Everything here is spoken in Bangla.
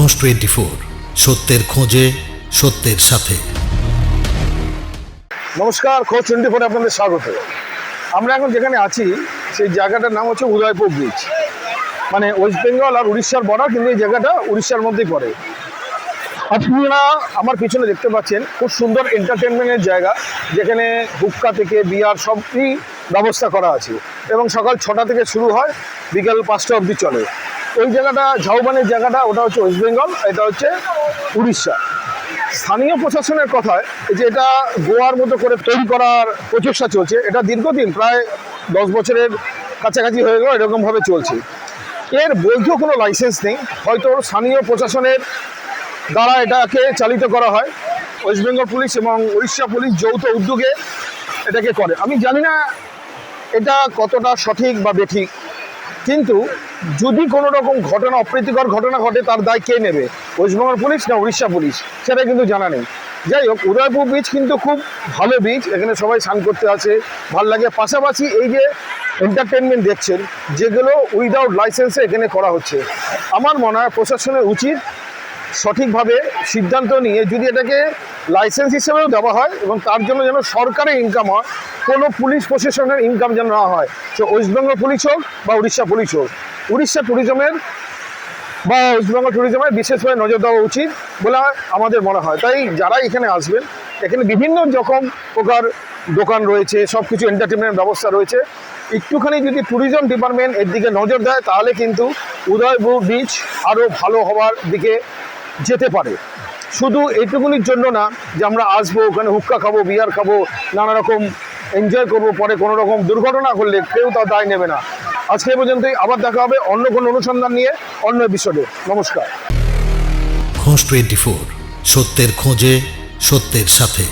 খোঁজ টোয়েন্টি ফোর সত্যের খোঁজে, সত্যের সাথে। নমস্কার, খোঁজ টোয়েন্টি ফোরে আপনাদের স্বাগত। আমরা এখন যেখানে আছি, সেই জায়গাটার নাম হচ্ছে উদয়পুর ব্রিজ মানে ওয়েস্ট বেঙ্গল আর উড়িষ্যার বর্ডার কিন্তু এই জায়গাটা উড়িষ্যার মধ্যেই পড়ে। আপনারা আমার পিছনে দেখতে পাচ্ছেন, খুব সুন্দর এন্টারটেনমেন্টের জায়গা, যেখানে হুক্কা থেকে বিয়ার সবই ব্যবস্থা করা আছে। এবং সকাল ছটা থেকে শুরু হয়, বিকাল পাঁচটা অবধি চলে। ওই জায়গাটা, ঝাউবানের জায়গাটা, ওটা হচ্ছে ওয়েস্ট বেঙ্গল এটা হচ্ছে উড়িষ্যা। স্থানীয় প্রশাসনের কথায় যে এটা গোয়ার মতো করে তৈরি করার প্রচেষ্টা চলছে, এটা দীর্ঘদিন, প্রায় দশ বছরের কাছাকাছি হয়ে গেল, এরকমভাবে চলছে। এর বৈধ কোনো লাইসেন্স নেই, হয়তো স্থানীয় প্রশাসনের দ্বারা এটাকে চালিত করা হয়। ওয়েস্ট বেঙ্গল পুলিশ এবং উড়িষ্যা পুলিশ যৌথ উদ্যোগে এটাকে করে। আমি জানি না এটা কতটা সঠিক বা বেঠিক কিন্তু যদি কোনো রকম ঘটনা, অপ্রীতিকর ঘটনা ঘটে, তার দায় কে নেবে? ওয়েস্টবেঙ্গল পুলিশ না উড়িষ্যা পুলিশ? সেটা কিন্তু জানা নেই। যাই হোক, উদয়পুর বীচ কিন্তু খুব ভালো বীচ এখানে সবাই স্নান করতে আছে ভালো লাগে। পাশাপাশি এই যে এন্টারটেনমেন্ট দেখছেন, যেগুলো উইদাউট লাইসেন্সে এখানে করা হচ্ছে। আমার মনে হয় প্রশাসনের উচিত সঠিকভাবে সিদ্ধান্ত নিয়ে যদি এটাকে লাইসেন্স হিসেবেও দেওয়া হয় এবং তার জন্য যেন সরকারের ইনকাম হয়, কোনো পুলিশ প্রশাসনের ইনকাম যেন না হয়। সে ওয়েস্টবেঙ্গল পুলিশ হোক বা উড়িষ্যা পুলিশ হোক উড়িষ্যা ট্যুরিজমের বা ওয়েস্টবেঙ্গল ট্যুরিজমের বিশেষভাবে নজর দেওয়া উচিত বলে আমাদের মনে হয়। তাই যারা এখানে আসবেন, এখানে বিভিন্ন রকম প্রকার দোকান রয়েছে সব কিছু এন্টারটেনমেন্ট ব্যবস্থা রয়েছে। একটুখানি যদি ট্যুরিজম ডিপার্টমেন্ট এর দিকে নজর দেয়, তাহলে কিন্তু উদয়পুর বিচ আরও ভালো হওয়ার দিকে যেতে পারে। শুধু এইটুকুনির জন্য না, যে আমরা আসব, ওখানে হুক্কা খাব, বিয়ার খাব, নানা রকম এনজয় করব, পরে কোনো রকম দুর্ঘটনা করলে কেউ তার দায় নেবে না। আজকে পর্যন্তই, আবার দেখা হবে অন্য কোনো অনুসন্ধান নিয়ে, অন্য এপিসোডে নমস্কার। খোঁজ টোয়েন্টি ফোর সত্যের খোঁজে, সত্যের সাথে।